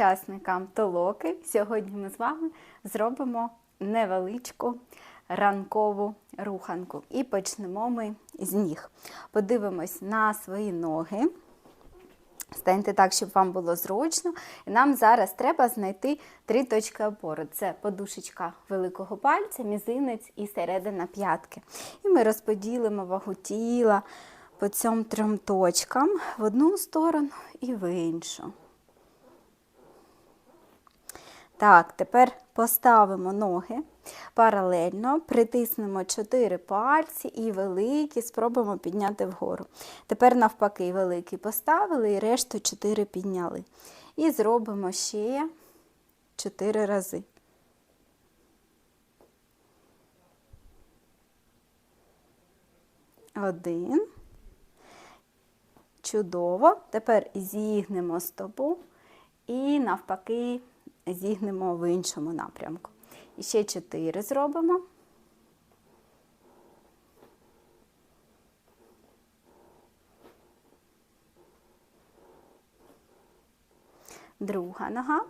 Учасникам толоки! Сьогодні ми з вами зробимо невеличку ранкову руханку. І почнемо ми з ніг. Подивимось на свої ноги. Станьте так, щоб вам було зручно. І нам зараз треба знайти три точки опори. Це подушечка великого пальця, мізинець і середина п'ятки. І ми розподілимо вагу тіла по цим трьом точкам в одну сторону і в іншу. Так, тепер поставимо ноги паралельно, притиснемо 4 пальці і великі спробуємо підняти вгору. Тепер, навпаки, великий поставили і решту 4 підняли. І зробимо ще 4 рази. Один. Чудово. Тепер зігнемо стопу і навпаки зігнемо в іншому напрямку. І ще 4 зробимо. Друга нога.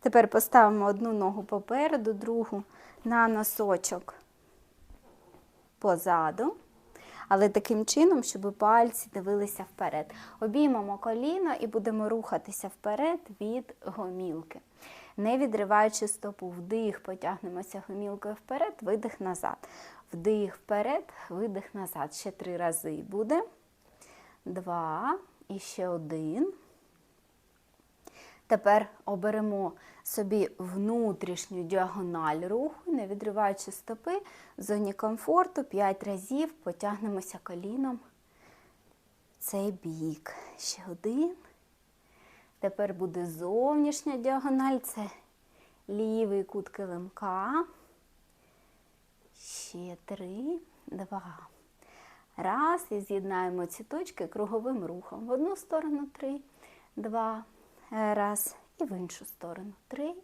Тепер поставимо одну ногу попереду, другу на носочок позаду, але таким чином, щоб пальці дивилися вперед. Обіймемо коліно і будемо рухатися вперед від гомілки. Не відриваючи стопу, вдих, потягнемося гомілкою вперед, видих назад. Вдих вперед, видих назад. Ще три рази буде. Два. І ще один. Тепер оберемо собі внутрішню діагональ руху, не відриваючи стопи, в зоні комфорту 5 разів потягнемося коліном цей бік. Ще один. Тепер буде зовнішня діагональ, це лівий кут килимка. Ще три, два. Раз. І з'єднаємо ці точки круговим рухом. В одну сторону три, два. Раз. І в іншу сторону. Три,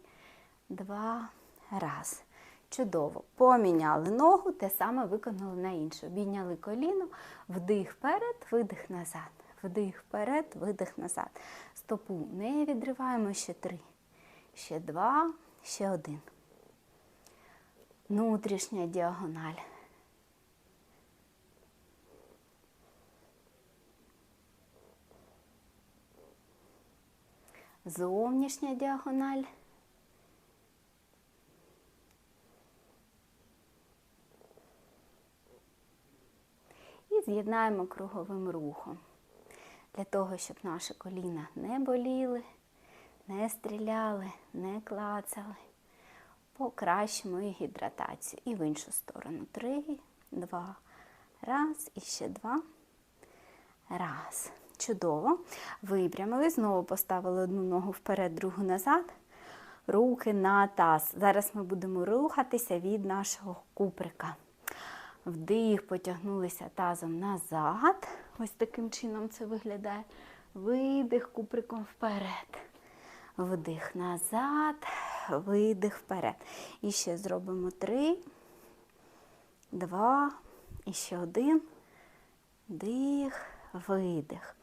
два, раз. Чудово. Поміняли ногу, те саме виконали на іншу. Обійняли коліно, вдих вперед, видих назад. Вдих вперед, видих назад. Стопу не відриваємо ще три. Ще два, ще один. Внутрішня діагональ. Зовнішня діагональ. І з'єднаємо круговим рухом. Для того, щоб наші коліна не боліли, не стріляли, не клацали. Покращимо і гідратацію. І в іншу сторону. Три, два, раз, і ще два. Раз. Чудово. Випрямили, знову поставили одну ногу вперед, другу назад. Руки на таз. Зараз ми будемо рухатися від нашого куприка. Вдих, потягнулися тазом назад. Ось таким чином це виглядає. Видих куприком вперед. Вдих назад, видих вперед. І ще зробимо три, два, і ще один. Дих, видих.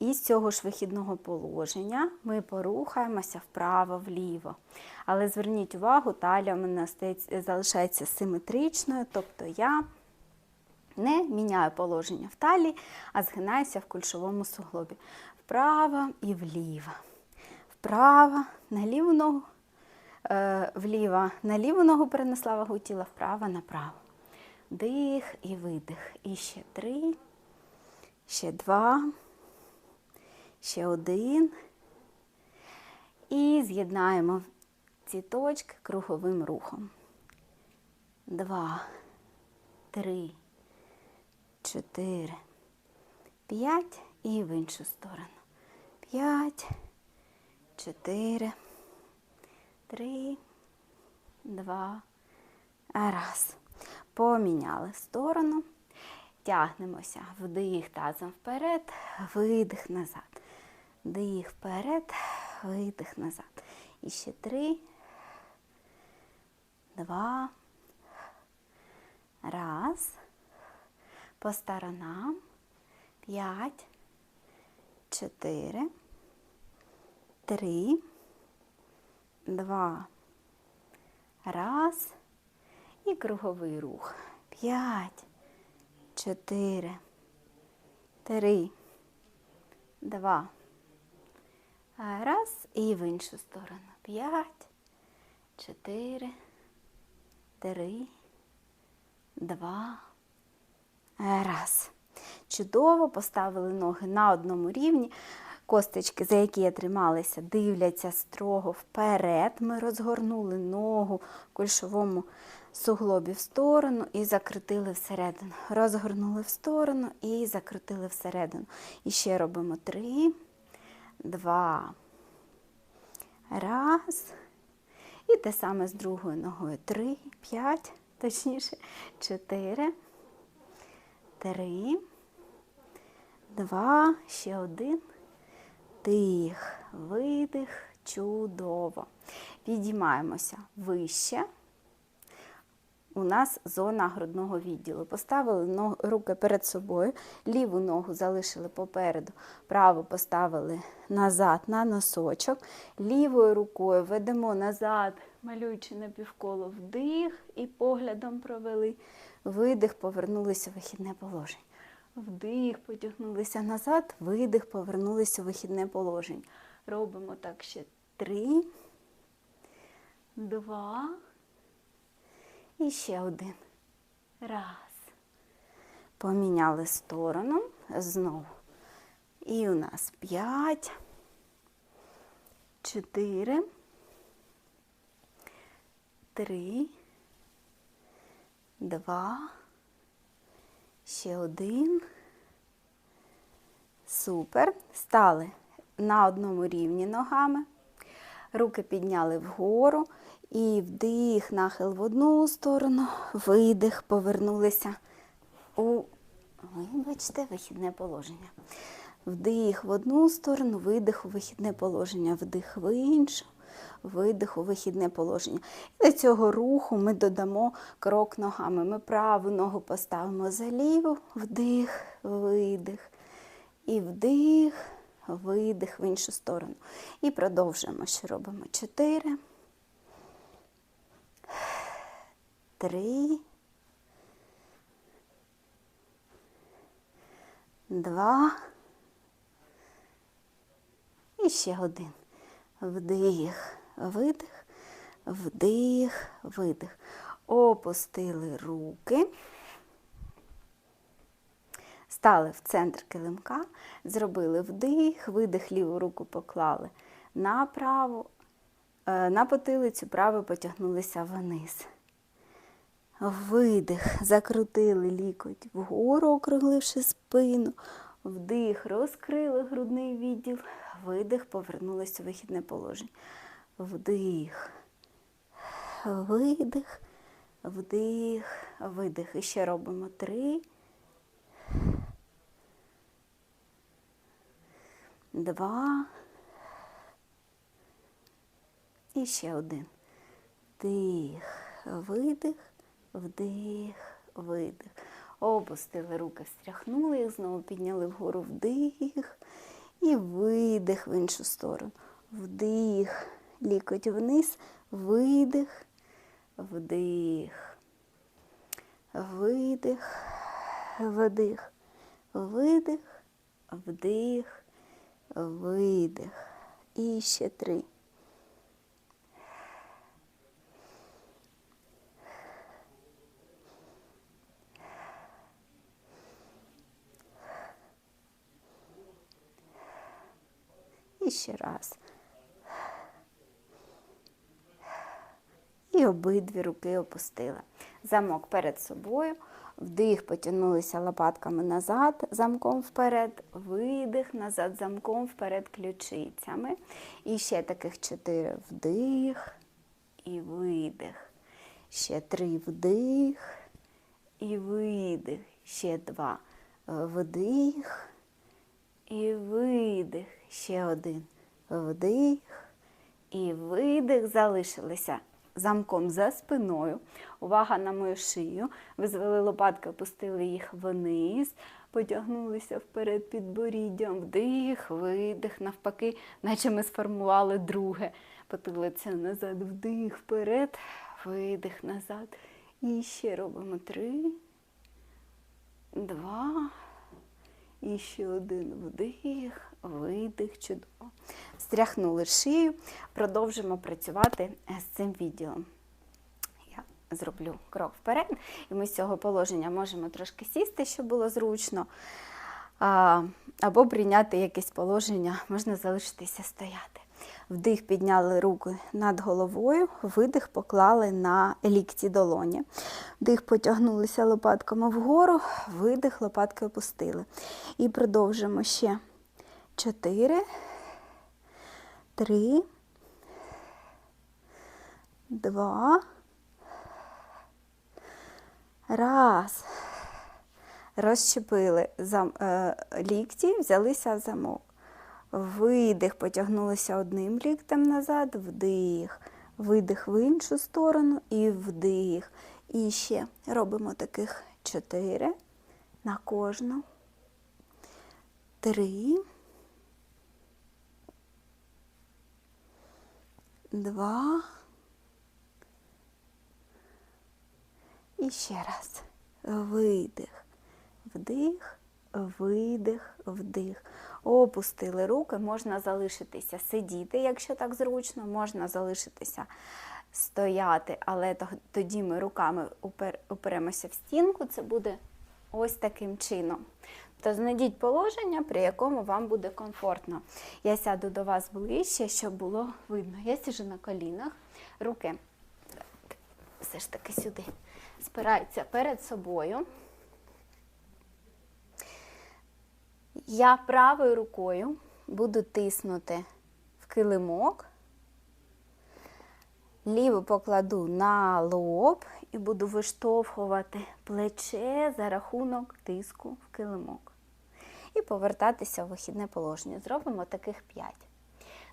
І з цього ж вихідного положення ми порухаємося вправо-вліво. Але зверніть увагу, талія у мене залишається симетричною, тобто я не міняю положення в талії, а згинаюся в кульшовому суглобі. Вправо і вліво. Вправо, на ліву ногу, е, вліво, на ліву ногу перенесла вагу тіла, вправо, направо. Дих і видих. І ще три, ще два. Ще один. І з'єднаємо ці точки круговим рухом. Два, три, чотири, п'ять і в іншу сторону. П'ять, чотири, три, два, раз. Поміняли сторону. Тягнемося вдих тазом вперед, видих назад. Дих вперед, видих назад. І ще три, два, Раз. По сторонам. П'ять. Чотири. Три. Два. Раз. І круговий рух. П'ять. Чотири. Три. Два. Раз. І в іншу сторону. П'ять. Чотири. Три. Два. Раз. Чудово поставили ноги на одному рівні. Косточки, за які я трималася, дивляться строго вперед. Ми розгорнули ногу в кульшовому суглобі в сторону і закрутили всередину. Розгорнули в сторону і закрутили всередину. І ще робимо три, два. Раз. І те саме з другою ногою. Три, п'ять, точніше, чотири, три, два, ще один. Тих, видих, чудово. Підіймаємося вище. У нас зона грудного відділу. Поставили руки перед собою, ліву ногу залишили попереду, праву поставили назад на носочок, лівою рукою ведемо назад, малюючи напівколо вдих і поглядом провели. Видих, повернулися в вихідне положення. Вдих, потягнулися назад, видих, повернулися в вихідне положення. Робимо так ще три, два. І ще один. Раз. Поміняли сторону знову. І у нас п'ять, чотири, три, два, ще один. Супер. Стали на одному рівні ногами. Руки підняли вгору і вдих, нахил в одну сторону, видих, повернулися у, вибачте, вихідне положення. Вдих в одну сторону, видих у вихідне положення, вдих в іншу, видих у вихідне положення. І до цього руху ми додамо крок ногами. Ми праву ногу поставимо за ліву, вдих, видих. І вдих, видих в іншу сторону. І продовжуємо, що робимо. Чотири. Три. Два. І ще один. Вдих, видих, вдих, видих. Опустили руки. Стали в центр килимка, зробили вдих, видих, ліву руку поклали на праву, е, на потилицю, праву потягнулися вниз. Видих, закрутили лікоть вгору, округливши спину. Вдих, розкрили грудний відділ. Видих, повернулися у вихідне положення. Вдих, видих, вдих, видих. І ще робимо три. Два. І ще один. Вдих, видих, вдих, видих. Опустили руки, встряхнули їх, знову підняли вгору вдих і видих в іншу сторону. Вдих, лікоть вниз, видих, вдих, видих, вдих, видих, вдих, видих. І ще три. І ще раз. І обидві руки опустила. Замок перед собою. Вдих, потягнулися лопатками назад, замком вперед, видих, назад, замком вперед ключицями. І ще таких чотири вдих і видих. Ще три вдих і видих. Ще два вдих і видих. Ще один вдих і видих. Залишилися замком за спиною. Увага на мою шию. Ви звели лопатки, опустили їх вниз, потягнулися вперед підборіддям. Вдих, видих, навпаки, наче ми сформували друге. Потилиця назад, вдих, вперед, видих назад. І ще робимо три, два. І ще один вдих, видих, чудово. Стряхнули шию, продовжимо працювати з цим відділом. Я зроблю крок вперед, і ми з цього положення можемо трошки сісти, щоб було зручно. Або прийняти якесь положення, можна залишитися стояти. Вдих підняли руки над головою, видих поклали на лікті долоні. Вдих потягнулися лопатками вгору, видих, лопатки опустили. І продовжимо ще 4, 3, 2, раз. Розщепили зам, е, лікті, взялися замок. Видих, потягнулися одним ліктем назад, вдих, видих в іншу сторону і вдих. І ще робимо таких чотири на кожну. Три. Два. І ще раз. Видих, вдих, видих, вдих. Опустили руки, можна залишитися сидіти, якщо так зручно, можна залишитися стояти, але тоді ми руками уперемося в стінку, це буде ось таким чином. То знайдіть положення, при якому вам буде комфортно. Я сяду до вас ближче, щоб було видно. Я сижу на колінах, руки все ж таки сюди спираються перед собою. Я правою рукою буду тиснути в килимок, ліву покладу на лоб і буду виштовхувати плече за рахунок тиску в килимок. І повертатися в вихідне положення. Зробимо таких 5.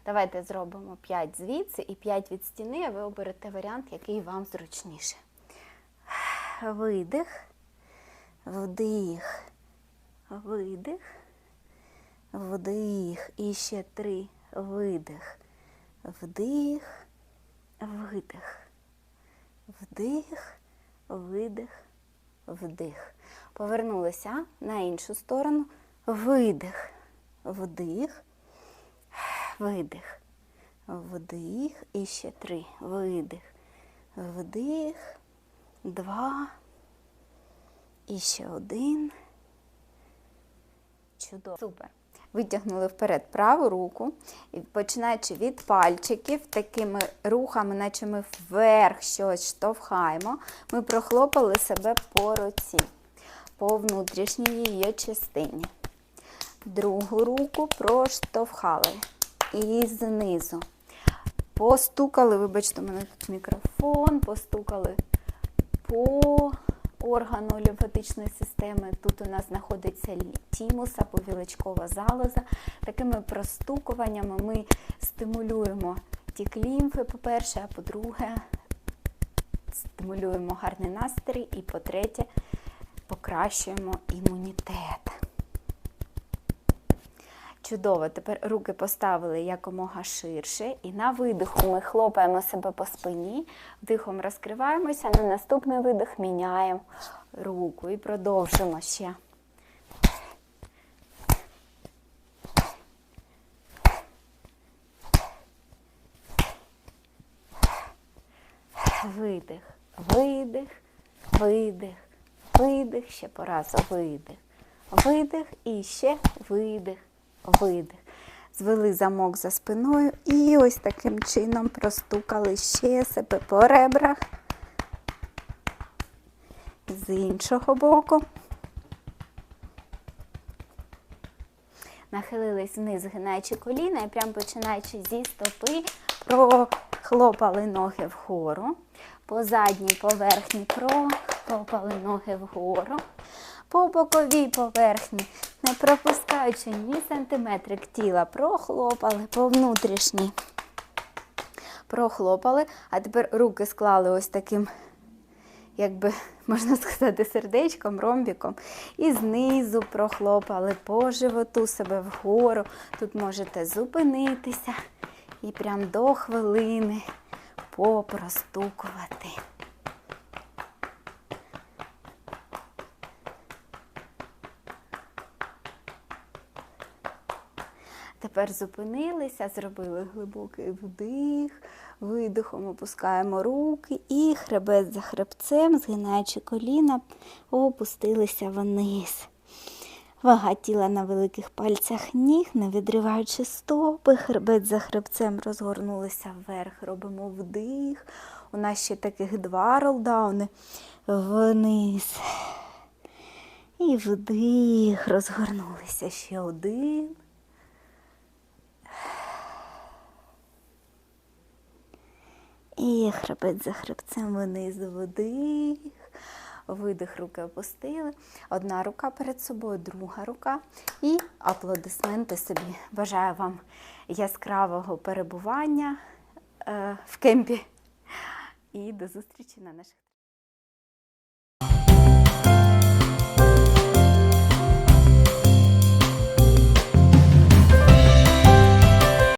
Давайте зробимо 5 звідси і 5 від стіни, а ви оберете варіант, який вам зручніше. Видих, вдих, видих. Вдих. І ще три. Видих. Вдих, видих. Вдих, видих, вдих. Повернулися на іншу сторону. Видих. Вдих. Видих. Вдих. І ще три. Видих. Вдих. Два. І ще один. Чудово. Супер. Витягнули вперед праву руку, і починаючи від пальчиків, такими рухами, наче ми вверх щось штовхаємо, ми прохлопали себе по руці, по внутрішній її частині. Другу руку проштовхали і знизу. Постукали, вибачте, у мене тут мікрофон, постукали по органу лімфатичної системи. Тут у нас знаходиться тімус або віличкова залоза. Такими простукуваннями ми стимулюємо тік лімфи, по-перше, а по-друге, стимулюємо гарний настрій і, по-третє, покращуємо імунітет. Чудово, тепер руки поставили якомога ширше. І на видиху ми хлопаємо себе по спині, вдихом розкриваємося, на наступний видих міняємо руку і продовжимо ще. Видих, видих, видих, видих, ще по разу видих, видих і ще видих видих. Звели замок за спиною і ось таким чином простукали ще себе по ребрах. З іншого боку. Нахилились вниз, згинаючи коліна і прямо починаючи зі стопи, прохлопали ноги вгору. По задній поверхні прохлопали ноги вгору по боковій поверхні, не пропускаючи ні сантиметрик тіла, прохлопали по внутрішній прохлопали, а тепер руки склали ось таким, якби можна сказати, сердечком, ромбіком. І знизу прохлопали по животу себе вгору. Тут можете зупинитися і прям до хвилини попростукувати. Тепер зупинилися, зробили глибокий вдих, видихом опускаємо руки і хребет за хребцем, згинаючи коліна, опустилися вниз. Вага тіла на великих пальцях ніг, не відриваючи стопи, хребет за хребцем розгорнулися вверх. Робимо вдих. У нас ще таких два ролдауни вниз. І вдих, розгорнулися ще один. І хребет за хребцем вниз вдих. Видих, руки опустили. Одна рука перед собою, друга рука. І аплодисменти собі. Бажаю вам яскравого перебування е, в кемпі. І до зустрічі на наших